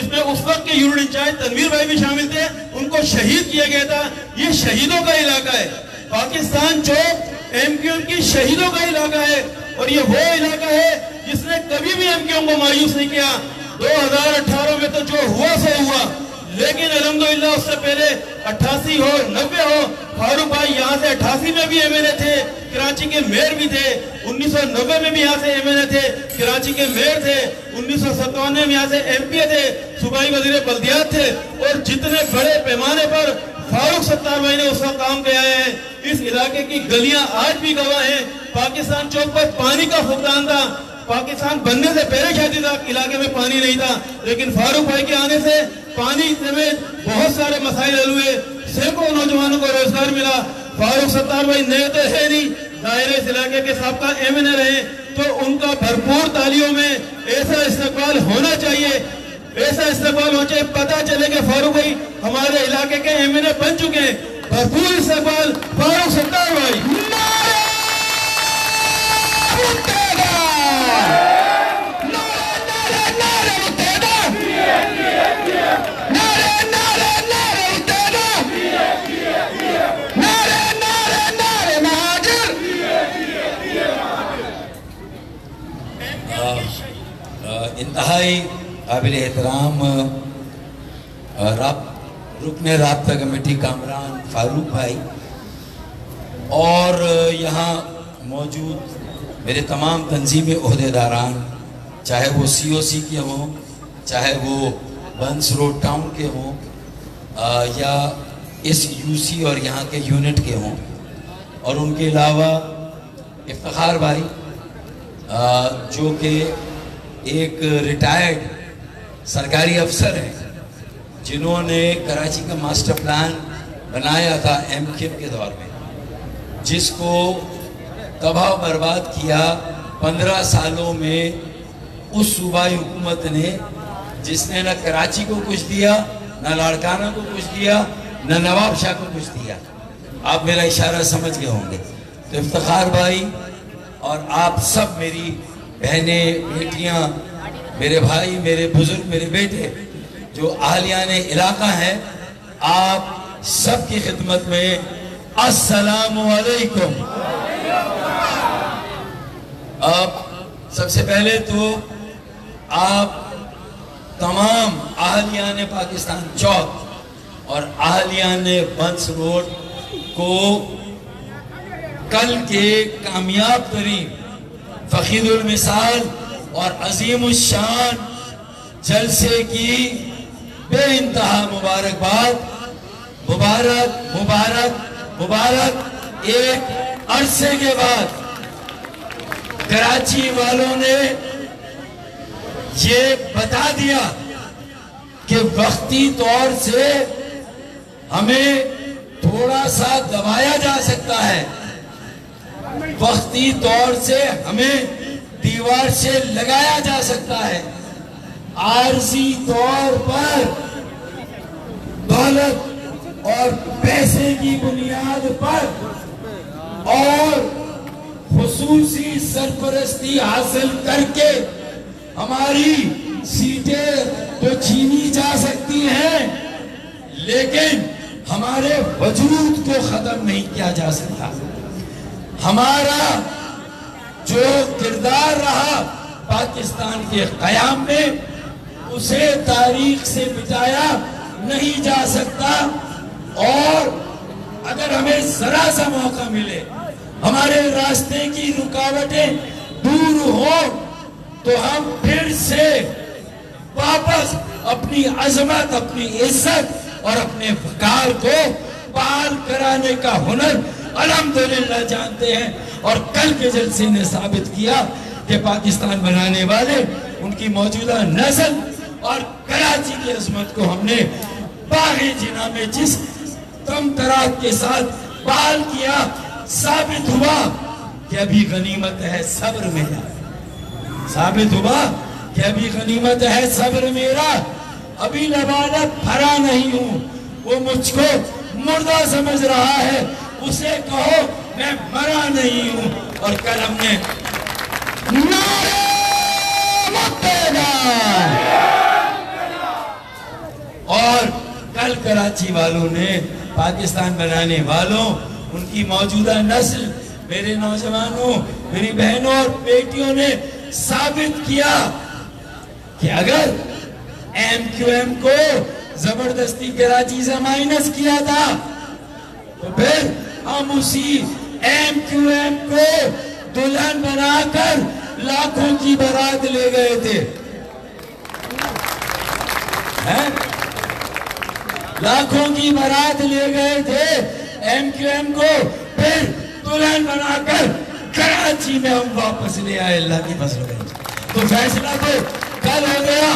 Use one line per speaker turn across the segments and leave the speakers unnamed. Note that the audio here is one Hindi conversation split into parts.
जिसमें उस वक्त के यूनिट इंचार्ज तनवीर भाई भी शामिल थे, उनको शहीद किया गया था। ये शहीदों का इलाका है। पाकिस्तान चौक एमक्यूएम की शहीदों का इलाका है और ये वो इलाका है जिसने कभी भी एमक्यूएम को मायूस नहीं किया। 2018 में तो जो हुआ, सो हुआ। लेकिन अलहमदुलिल्लाह, उससे पहले 88 हो 90 हो, फारूक भाई यहाँ से 88 में भी एमएलए थे, कराची के मेयर भी थे। 1990 में भी यहाँ से एमएलए थे, कराची के मेयर थे, उन्नीस में यहाँ से एमपी थे, सूबाई वज़ीर बल्दियात थे, और जितने बड़े पैमाने पर फारूक सत्तार भाई ने उसका काम किया है, इस इलाके की गलियाँ आज भी गवाह हैं। पाकिस्तान चौक पर पानी का फुकदान था। पाकिस्तान बनने से पहले शायद इस इलाके में पानी नहीं था, लेकिन फारूक भाई के आने से पानी समेत बहुत सारे मसाइल हल हुए। सैकड़ों नौजवानों को रोज़गार मिला। फारूक सत्तार भाई नए तो है नहीं दायरे इलाके के सबका एम एन ए रहे तो उनका भरपूर तालियों में ऐसा इस्तेमाल होना चाहिए ऐसा इस्तेमाल हो चाहिए पता चले कि फारूक भाई हमारे इलाके के एम एन ए बन चुके हैं भरपूर इस्तेमाल फारूक सत्तार भाई
इंतहाई काबिल एहतराम रुकन रबता कमेटी कामरान फारूक भाई और यहाँ मौजूद मेरे तमाम तंजीमी अहदेदारान चाहे वो सी ओ सी के हों चाहे वो बंस रोड टाउन के हों या इस यू सी और यहाँ के यूनिट के हों और उनके अलावा इफ्तार भाई अ, जो कि एक रिटायर्ड सरकारी अफसर हैं, जिन्होंने कराची का मास्टर प्लान बनाया था एम के दौर में, जिसको तबाह बर्बाद किया पंद्रह सालों में उस सूबाई हुकूमत ने, जिसने न कराची को कुछ दिया, न लाड़काना को कुछ दिया, न नवाब शाह को कुछ दिया। आप मेरा इशारा समझ गए होंगे। तो इफ्तार भाई और आप सब मेरी बहनें, बेटियाँ, मेरे भाई, मेरे बुज़ुर्ग, मेरे बेटे, जो आहलियान इलाका है, आप सबकी खिदमत में अस्सलाम वालेकुम अब सबसे पहले तो आप तमाम आहलियान पाकिस्तान चौक और आहलियान बंस रोड को कल के कामयाब तरीन फ़कीरुल मिसाल और अजीम शान जलसे की बे इंतहा मुबारकबाद। मुबारक मुबारक मुबारक। एक अरसे के बाद कराची वालों ने ये बता दिया कि वक्ती तौर से हमें थोड़ा सा दबाया जा सकता है। वक्ती तौर से हमें दीवार से लगाया जा सकता है। आरजी तौर पर दौलत और पैसे की बुनियाद पर और खसूसी सरपरस्ती हासिल करके हमारी सीटें तो छीनी जा सकती हैं, लेकिन हमारे वजूद को खत्म नहीं किया जा सकता। हमारा जो किरदार रहा पाकिस्तान के कयाम में, उसे तारीख से मिटाया नहीं जा सकता। और अगर हमें जरा सा मौका मिले, हमारे रास्ते की रुकावटें दूर हो तो हम फिर से वापस अपनी अजमत, अपनी इज़्ज़त और अपने वकार को बहाल कराने का हुनर अल्हम्दुलिल्लाह जानते हैं। और कल के जलसे ने साबित किया कि पाकिस्तान बनाने वाले, उनकी मौजूदा नस्ल और कराची की अजमत को हमने बागी जिना में जिस तम तराक के साथ बहाल किया, साबित हुआ कि अभी गनीमत है सब्र मेरा। साबित हुआ कि अभी गनीमत है सब्र मेरा। अभी लबानत भरा नहीं हूँ। वो मुझको मुर्दा समझ रहा है उसे कहो, मैं मरा नहीं हूँ। और कल हमने और कल कराची वालों ने, पाकिस्तान बनाने वालों, उनकी मौजूदा नस्ल, मेरे नौजवानों, मेरी बहनों और बेटियों ने साबित किया कि अगर एम क्यू एम को ज़बरदस्ती कराची से माइनस किया था तो फिर हम उसी एम क्यू एम को दुल्हन बनाकर लाखों की बारात ले गए थे। हैं? लाखों की बारात ले गए थे एम क्यू एम को, फिर दुल्हन बनाकर कराची में हम वापस ले आए। अल्लाह की फ़सल गई तो फैसला तो कल हो गया।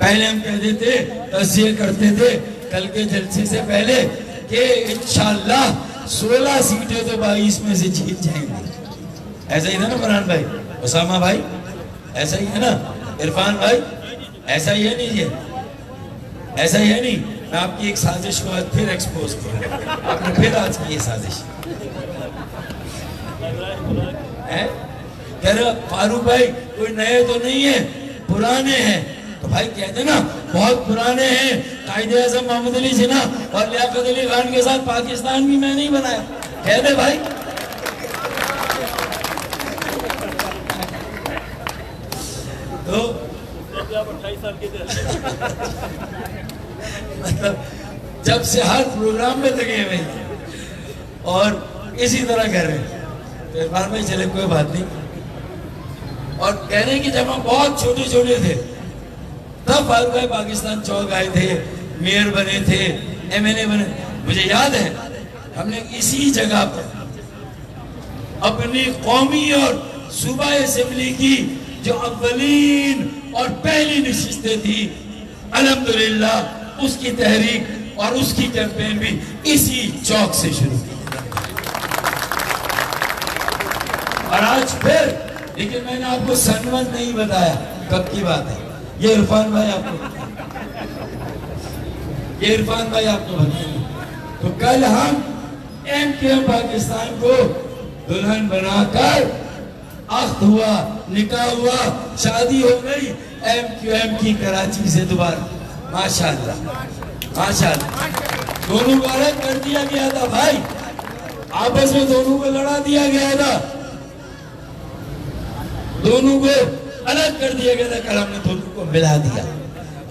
पहले हम कहते थे तस्वीर करते थे, कल के जलसे से पहले कि इंशाल्लाह 16 सीटें तो 22 में से जीत जाएँगे। ऐसा ही था ना फरहान भाई? उसामा भाई? ऐसा ही है ना? इरफान भाई? ऐसा ही है नहीं ये? ऐसा ही है नहीं? मैं आपकी एक साजिश को आज फिर एक्सपोज करूँ आपने फिर आज की ये साजिश। कह रहे फारूक भाई, कोई नए तो नहीं है, पुराने हैं। तो भाई कहते ना बहुत पुराने हैं। कायदे आज़म मोहम्मद अली जिना और लियाकत अली खान के साथ पाकिस्तान भी मैं नहीं बनाया। कह दे भाई। तो मतलब जब से हर प्रोग्राम में लगे हुए हैं और इसी तरह कर रहे हैं। तो भाई, चले, कोई बात नहीं। और कह रहे हैं कि जब हम बहुत छोटे छोटे थे तब फारूक भाई पाकिस्तान चौक आए थे, मेयर बने थे एमएनए बने। मुझे याद है, हमने इसी जगह पर अपनी कौमी और सूबा असेंबली की जो अवलीन और पहली नशिस्तें थी, अल्हम्दुलिल्लाह, उसकी तहरीक और उसकी कैंपेन भी इसी चौक से शुरू की। और आज फिर, लेकिन मैंने आपको सनवन नहीं बताया, कब की बात है? ये इरफान भाई आपको। ये इरफान भाई आपको बताएँगे। तो कल हम एम के पाकिस्तान को दुल्हन बनाकर अख्त हुआ, निकाह हुआ, शादी हो गई एम क्यू एम की कराची से दोबारा। माशाल्लाह माशाल्लाह। दोनों को अलग कर दिया गया था भाई। आपस में दोनों को लड़ा दिया गया था। दोनों को अलग कर दिया गया था कल हमने दोनों को मिला दिया।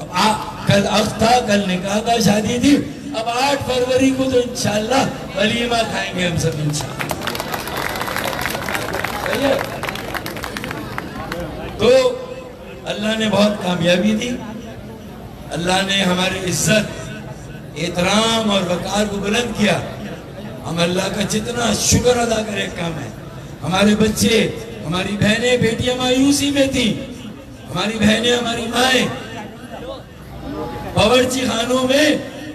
अब आ, कल अख्त था कल निकाह था शादी थी। अब आठ फरवरी को तो इंशाल्लाह वलीमा खाएँगे हम सब इंशाल्लाह। तो अल्लाह ने बहुत कामयाबी दी। अल्लाह ने हमारी इज़्ज़त एहतराम और वकार को बुलंद किया। हम अल्लाह का जितना शुक्र अदा करें कम है। हमारे बच्चे हमारी बहनें बेटियाँ मायूसी में थी। हमारी बहनें, हमारी माए। बावर्ची खानों में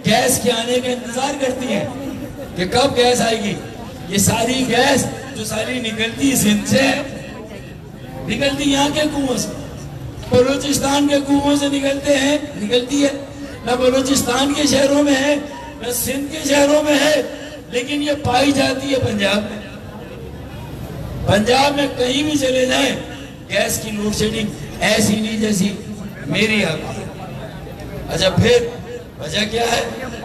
गैस के आने का इंतज़ार करती हैं कि कब गैस आएगी। ये सारी गैस जो सारी निकलती सिंध से, निकलती यहाँ के कुओं से। बलोचिस्तान के कुओं से निकलते हैं, निकलती है। न बलोचिस्तान के शहरों में है, न सिंध के शहरों में है, लेकिन ये पाई जाती है पंजाब में। पंजाब में कहीं भी चले जाए, गैस की लोड शेडिंग ऐसी नहीं जैसी मेरी है अच्छा फिर वजह क्या है?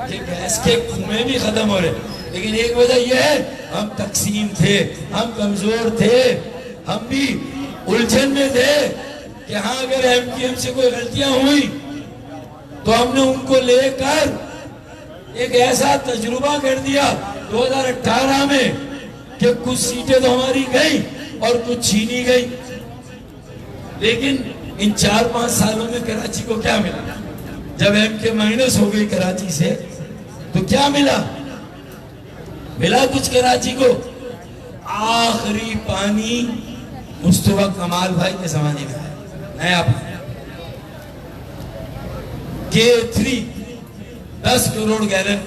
कि गैस के कुएँ भी खत्म हो रहे लेकिन एक वजह यह है, हम तकसीम थे, हम कमज़ोर थे, हम भी उलझन में थे कि हाँ अगर एमपीएम से कोई गलतियाँ हुई तो हमने उनको लेकर एक ऐसा तजुर्बा कर दिया 2018 में। कि कुछ सीटें तो हमारी गई और कुछ छीनी गई। लेकिन इन चार पाँच सालों में कराची को क्या मिला? जब एम के माइनस हो गई कराची से तो क्या मिला? मिला कुछ कराची को? आखिरी पानी मुस्तफ़ा कमाल भाई के जमाने में आया नया पानी। के थ्री दस करोड़ गैलन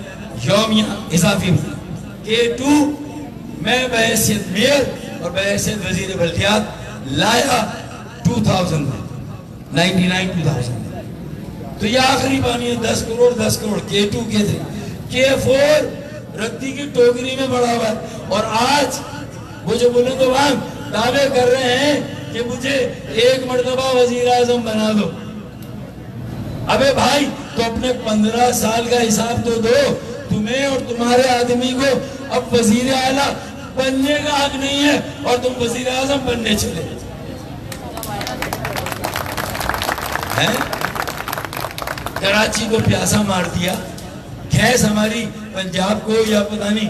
यौमिया इजाफी के टू मैं बहसीत मेयर और बहसीत वज़ीर बल्दियात लाया 2000 में 99 2000 तो ये आखिरी पानी है, दस करोड़ दस करोड़ के टू के थ्री के फोर रद्दी की टोकरी में पड़ा हुआ और आज वो जो बोले तो वहाँ दावे कर रहे हैं कि मुझे एक मरतबा वज़ीर आज़म बना दो। अबे भाई तो अपने पंद्रह साल का हिसाब तो दो। तुम्हें और तुम्हारे आदमी को अब वज़ीर आला बनने का हक नहीं है और तुम वज़ीर आज़म बनने चले। हैं? कराची को प्यासा मार दिया। गैस हमारी पंजाब को या पता नहीं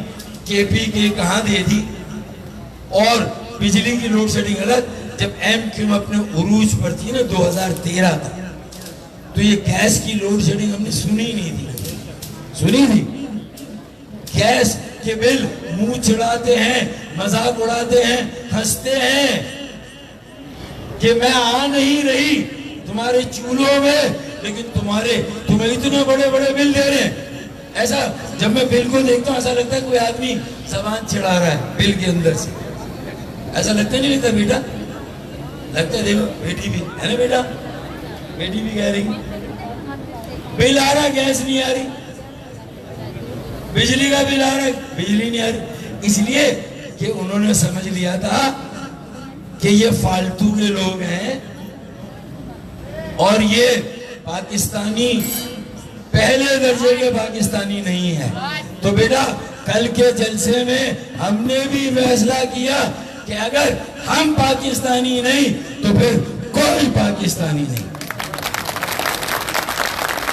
केपी के कहा दे दी। और बिजली की लोड शेडिंग अलग जब एम क्यू अपने उरूज पर थी ना 2013 तक। तो ये गैस की लोड शेडिंग हमने सुनी नहीं थी। सुनी थी? गैस के बिल मुँह चढ़ाते हैं, मज़ाक उड़ाते हैं, हँसते हैं कि मैं आ नहीं रही तुम्हारे चूल्हों में, लेकिन तुम्हारे, तुम्हें इतने बड़े बड़े बिल दे रहे हैं। ऐसा जब मैं बिल को देखता हूँ, ऐसा लगता है कोई आदमी सामान चढ़ा रहा है बिल के अंदर से। ऐसा लगता नहीं लगता बेटा? लगता देखो, बेटी भी, है ना बेटा? बेटी भी कह रही बिल आ रहा, गैस नहीं आ रही। बिजली का बिल आ रहा है। बिजली नहीं आ रही। इसलिए कि उन्होंने समझ लिया था कि ये फालतू के लोग हैं और ये पाकिस्तानी, पहले दर्जे के पाकिस्तानी नहीं है। तो बेटा, कल के जलसे में हमने भी फैसला किया कि अगर हम पाकिस्तानी नहीं तो फिर कोई पाकिस्तानी नहीं।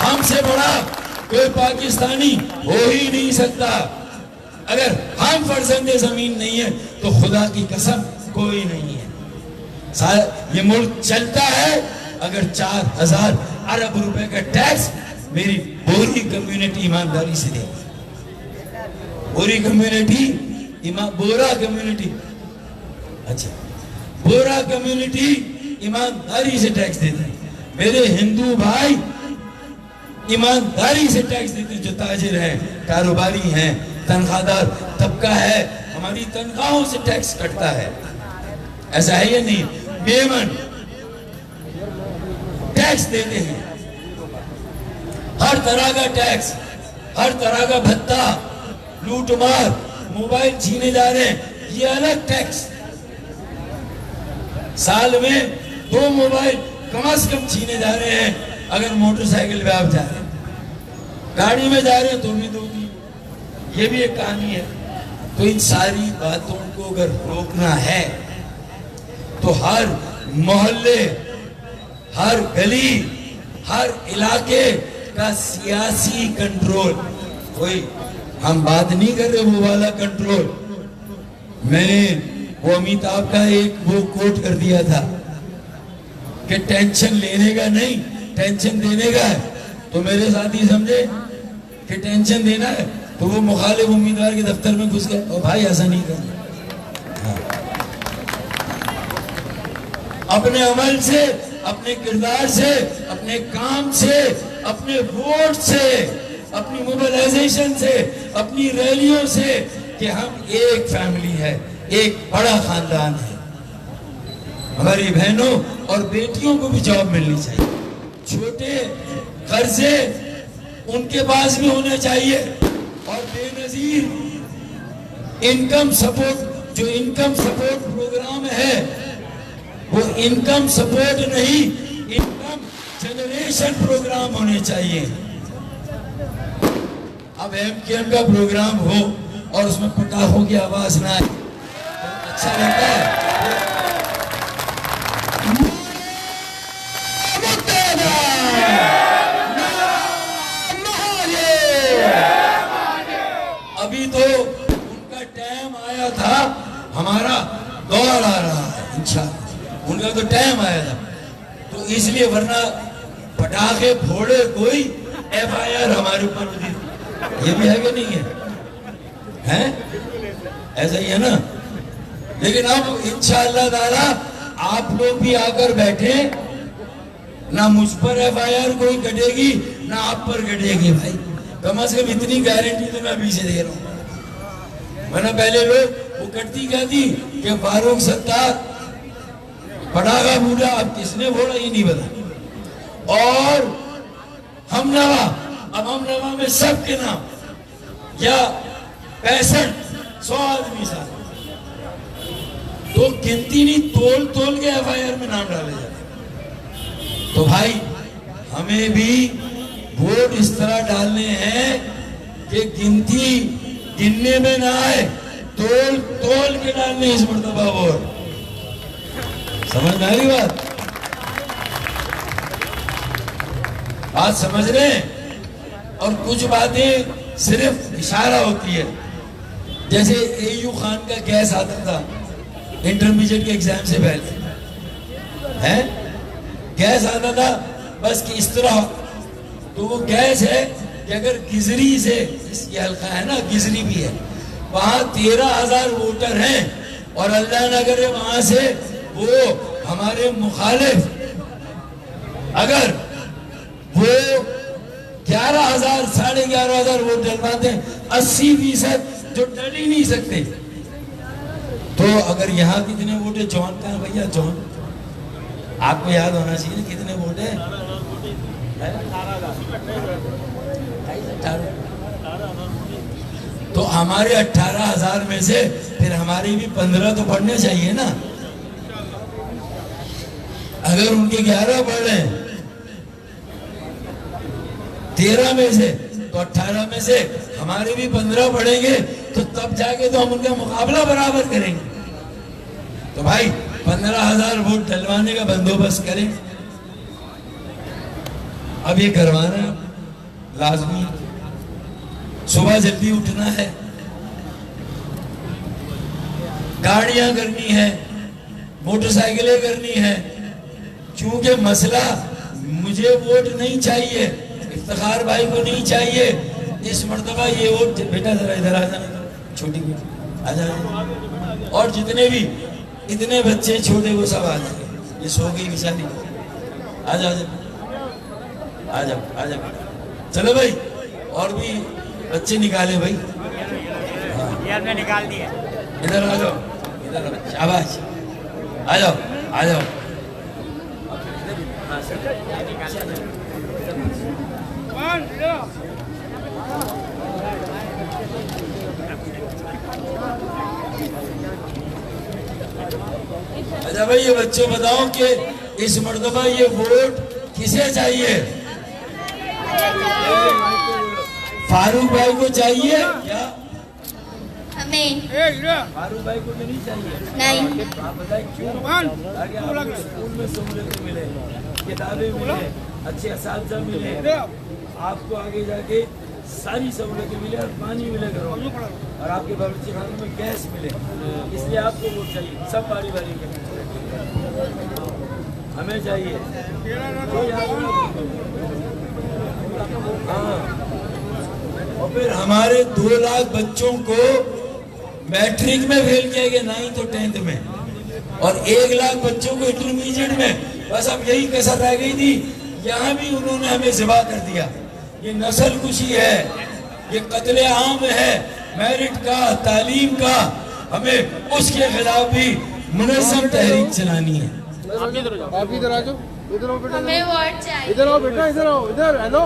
हमसे बड़ा कोई पाकिस्तानी हो ही नहीं सकता। अगर हम फर्जंद ज़मीन नहीं है तो खुदा की कसम कोई नहीं है। ये मुल्क चलता है, अगर चार हज़ार अरब रुपए का टैक्स मेरी पूरी कम्युनिटी ईमानदारी से देगी। पूरी कम्युनिटी बोरा कम्युनिटी अच्छा बोरा कम्युनिटी ईमानदारी से टैक्स देती हैं। मेरे हिंदू भाई ईमानदारी से टैक्स देते जो ताजिर हैं, कारोबारी हैं, तनख्वाहदार, तबका है, हमारी तनख्वाहों से टैक्स कटता है। ऐसा है या नहीं? बेमन टैक्स देते हैं। हर तरह का टैक्स, हर तरह का भत्ता, लूटमार, मोबाइल छीने जा रहे हैं, ये अलग टैक्स। साल में दो मोबाइल कम से कम छीने जा रहे हैं। अगर मोटरसाइकिल पे आप जा रहे हैं, गाड़ी में जा रहे हैं तो भी दो तीन ये भी एक कहानी है। तो इन सारी बातों को अगर रोकना है तो हर मोहल्ले, हर गली, हर इलाके का सियासी कंट्रोल कोई, हम बात नहीं कर रहे वो वाला कंट्रोल मैंने वो अमिताभ का एक वो कोट कर दिया था कि टेंशन लेने का नहीं टेंशन देने का है। तो मेरे साथी समझे कि टेंशन देना है तो वो मुखालिफ उम्मीदवार के दफ्तर में घुस गए। और भाई, ऐसा नहीं करना। अपने अमल से, अपने किरदार से, अपने काम से, अपने वोट से, अपनी मोबिलाइजेशन से, अपनी रैलियों से कि हम एक फैमिली है, एक बड़ा खानदान है। हमारी बहनों और बेटियों को भी जॉब मिलनी चाहिए। छोटे कर्जे उनके पास भी होने चाहिए। और बेनजीर इनकम सपोर्ट जो इनकम सपोर्ट प्रोग्राम है, वो इनकम सपोर्ट नहीं इनकम जनरेशन प्रोग्राम होने चाहिए। अब एम के प्रोग्राम हो और उसमें पटाखों की आवाज़ ना आए तो अच्छा लगता है। हमारा दौर आ रहा है, इंशाल्लाह। उनका तो टाइम आया था। तो इसलिए वरना पटाखे फोड़े कोई एफ़ आई आर हमारे ऊपर ये भी है कि नहीं है? हैं? ऐसा ही है ना? लेकिन अब इंशाअल्लाह ताला आप लोग भी आकर बैठे, ना मुझ पर एफ़ आई आर कोई कटेगी, ना आप पर कटेगी भाई। कम से कम इतनी गारंटी तो मैं अभी से दे रहा हूँ। वरना पहले लोग वो कटती क्या थी कि फारूक सत्तार पटाखा बूढ़ा अब किसने फोड़ा ये नहीं पता। और हम नवा अब हम नवा में सबके नाम, या पैंसठ सौ आदमी साथ। तो गिनती नहीं तोल तोल के एफआईआर में नाम डाले जाते तो भाई, हमें भी वोट इस तरह डालने हैं कि गिनती गिनने में ना आए तोल तोल के डालने इस मरतबा वोट समझ में आ रही बात। बात समझ रहे हैं और कुछ बातें सिर्फ़ इशारा होती है। जैसे एयू खान का गैस आता था? इंटरमीडिएट के एग्ज़ाम से पहले। है? गैस आता था? बस कि इस तरह। तो वो गैस है कि अगर गिजरी से ये हल्का है ना, गिजरी भी है। वहाँ तेरह हज़ार वोटर हैं। और अल्लाह न करे वहाँ से वो हमारे मुखालिफ। अगर वो ग्यारह हज़ार, साढ़े ग्यारह हज़ार वोट डलवाते हैं, अस्सी फ़ीसद जो डल ही नहीं सकते। तो अगर यहाँ कितने वोट है? जॉन का भैया? जॉन? आपको याद होना चाहिए कितने वोट है? तो हमारे अट्ठारह हज़ार में से फिर हमारे भी पंद्रह तो पढ़ने चाहिए ना। अगर उनके ग्यारह पढ़ रहे तेरह में से तो अट्ठारह में से हमारे भी पंद्रह पढ़ेंगे तो तब जाके तो हम उनका मुकाबला बराबर करेंगे। तो भाई, पंद्रह हज़ार वोट डलवाने का बंदोबस्त करें। अब ये करवाना लाजमी। सुबह जल्दी उठना है। गाड़ियाँ करनी है, मोटरसाइकिलें करनी है। क्योंकि मसला, मुझे वोट नहीं चाहिए, इफ्तार भाई को नहीं चाहिए। इस मरतबा ये वोट, बेटा जरा इधर आ जाना छोटी आ जाए और जितने भी, इतने बच्चे छोटे वो सब आ जाए ये सो गई बेचारी आ जाओ आ जाओ आ जाओ चलो भाई, और भी बच्चे निकाले भाई।
यार मैं निकाल दिया।
इधर आ जाओ इधर शाबाश। आ जाओ आ जाओ। अच्छा भाई ये बच्चे बताओ कि इस मर्तबा ये वोट किसे चाहिए। फारूक भाई को चाहिए? क्या
हमें
फारूक भाई को तो नहीं चाहिए।
नहीं।
आप बताएँ क्यों? आपको स्कूल में सहूलतें मिले। किताबें मिले अच्छे इस मिले। आपको आगे जाके सारी सहूलतें मिले और पानी मिले घरों में और आपके बावर्ची खाने में गैस मिले। इसलिए आपको वोट चाहिए। सब बारी बारी के। हमें चाहिए। हाँ। और फिर हमारे दो लाख बच्चों को मैट्रिक में फेल किया गया नाइन्थ और टेंथ में। और एक लाख बच्चों को इंटरमीडिएट में। बस अब यही कसर रह गई थी। यहाँ भी उन्होंने हमें जिबा कर दिया। ये नस्ल कुशी है ये कतले आम है मेरिट का तालीम का हमें उसके खिलाफ भी मुनजम तहरीक चलानी है।
आप इधर आ जाओ। इधर आओ बेटा।
हमें वोट चाहिए।
इधर आओ बेटा इधर आओ इधर हेलो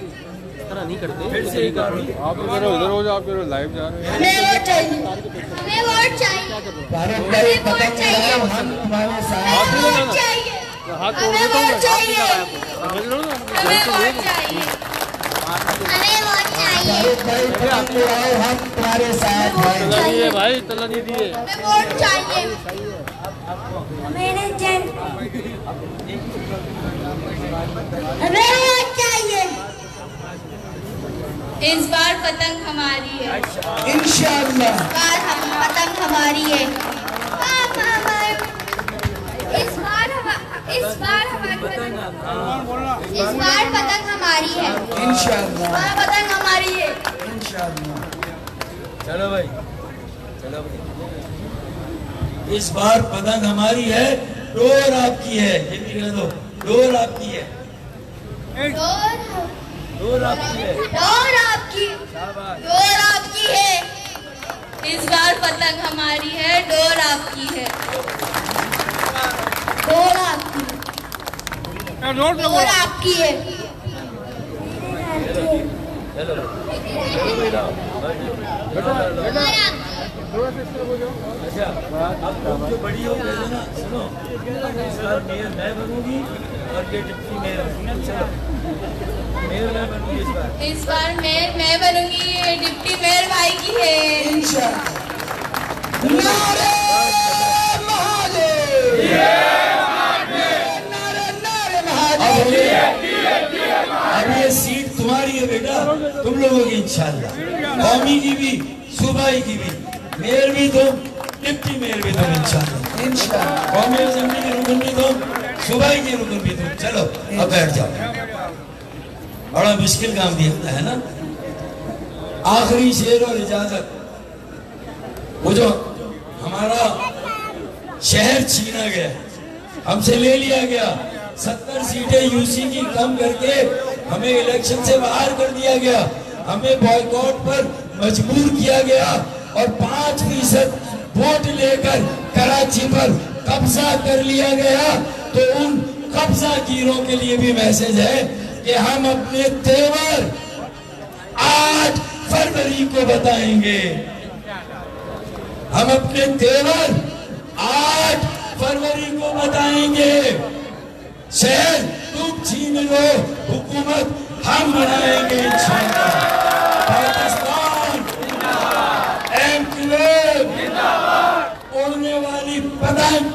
तरह नहीं करते
फिर से एक बार
आप इधर इधर हो जाओ आप इधर लाइव जा रहे हैं।
हमें वोट चाहिए। हमें वोट चाहिए।
फारूक
भाई, पता चला
हम तुम्हारे साथ
हमें चाहिए।
हाथ तोड़
हमें
देता हूँ
वोट
मैं
चाहिए।
समझ लो ना?
हमें वोट चाहिए। हमें वोट चाहिए।
हम तुम्हारे साथ
वोट
तला नहीं भाई तला नहीं दिए।
चाहिए। मेरे जन हमें वोट चाहिए। इस बार पतंग हमारी है।
इंशाअल्लाह
इस बार हम पतंग हमारी है। इस बार हम इस बार हमारी पतंग। इस बार पतंग हमारी है। बार पतंग हमारी है।
इंशाअल्लाह चलो भाई चलो भाई। इस बार पतंग हमारी है डोर आपकी है। ये भी कह दो डोर आपकी है।
डोर आपकी,
डोर आपकी है।
इस बार पतंग हमारी है, डोर आपकी
है। डोर
आपकी।
डोर
आपकी है।
बड़ी हो गए ना, सुनो। मैं बनूँगी और ये डिप्टी मेयर चलो अच्छा। इस बार।
इस मेयर मैं बनूँगी ये डिप्टी मेयर भाई की है।
नारे नारे अब ये सीट तुम्हारी है बेटा तुम लोगों की इंशाल्लाह। कौमी की भी सूबाई की भी मेयर भी तुम डिप्टी मेयर भी तुम इंशाल्लाह। इंशाल्लाह। कौमी असेंबली के रुकन भी तुम सूबाई के रुकन भी तुम। चलो अब बैठ जाओ। बड़ा मुश्किल काम दिया है ना? आखिरी शेर और इजाज़त। वो जो हमारा शहर छीना गया, हमसे ले लिया गया, सत्तर सीटें यूसी की कम करके हमें इलेक्शन से बाहर कर दिया गया, हमें बॉयकॉट पर मजबूर किया गया और पाँच फ़ीसद वोट लेकर कराची पर कब्जा कर लिया गया। तो उन कब्जा गिरों के लिए भी मैसेज है कि हम अपने तेवर आठ फरवरी को बताएँगे। हम अपने तेवर आठ फरवरी को बताएँगे। शहर, तुम छीन लो, हुकूमत हम बनाएँगे इंशाल्लाह। पाकिस्तान एनक्लेव उड़ने वाली पतंग